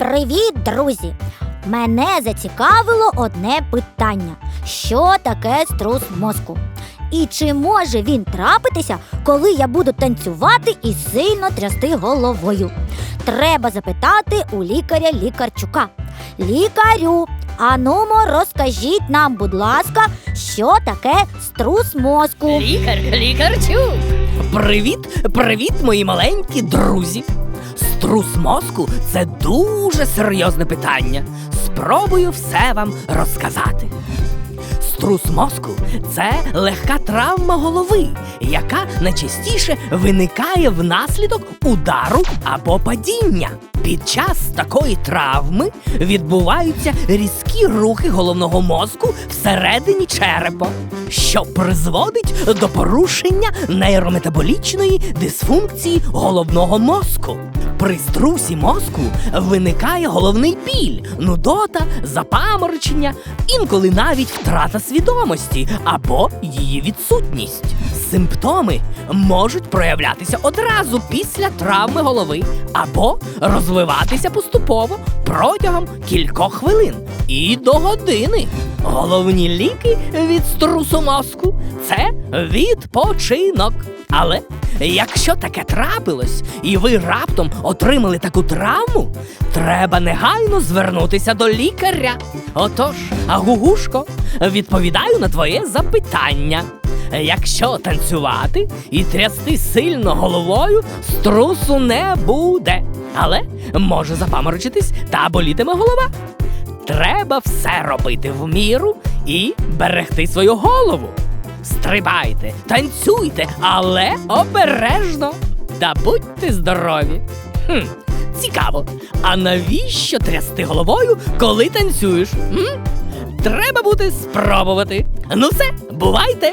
Привіт, друзі! Мене зацікавило одне питання: що таке струс мозку? І чи може він трапитися, коли я буду танцювати і сильно трясти головою? Треба запитати у лікаря лікарчука. Лікарю, анумо, розкажіть нам, будь ласка, що таке струс мозку? Лікар, лікарчук. Привіт, привіт, мої маленькі друзі. Струс мозку це дуже серйозне питання. Спробую все вам розказати. Струс мозку це легка травма голови, яка найчастіше виникає внаслідок удару або падіння. Під час такої травми відбуваються різкі рухи головного мозку всередині черепа, що призводить до порушення нейрометаболічної дисфункції головного мозку. При струсі мозку виникає головний біль, нудота, запаморочення, інколи навіть втрата свідомості або її відсутність. Симптоми можуть проявлятися одразу після травми голови або розвиватися поступово протягом кількох хвилин і до години. Головні ліки від струсу мозку це відпочинок. Але якщо таке трапилось, і ви раптом отримали таку травму, треба негайно звернутися до лікаря. Отож, Агугушко, відповідаю на твоє запитання. Якщо танцювати і трясти сильно головою, струсу не буде. Але може запаморочитись та болітиме голова. Треба все робити в міру і берегти свою голову. Стрибайте, танцюйте, але обережно. Та будьте здорові. Хм, цікаво. А навіщо трясти головою, коли танцюєш? М? Треба буде спробувати. Ну все, бувайте,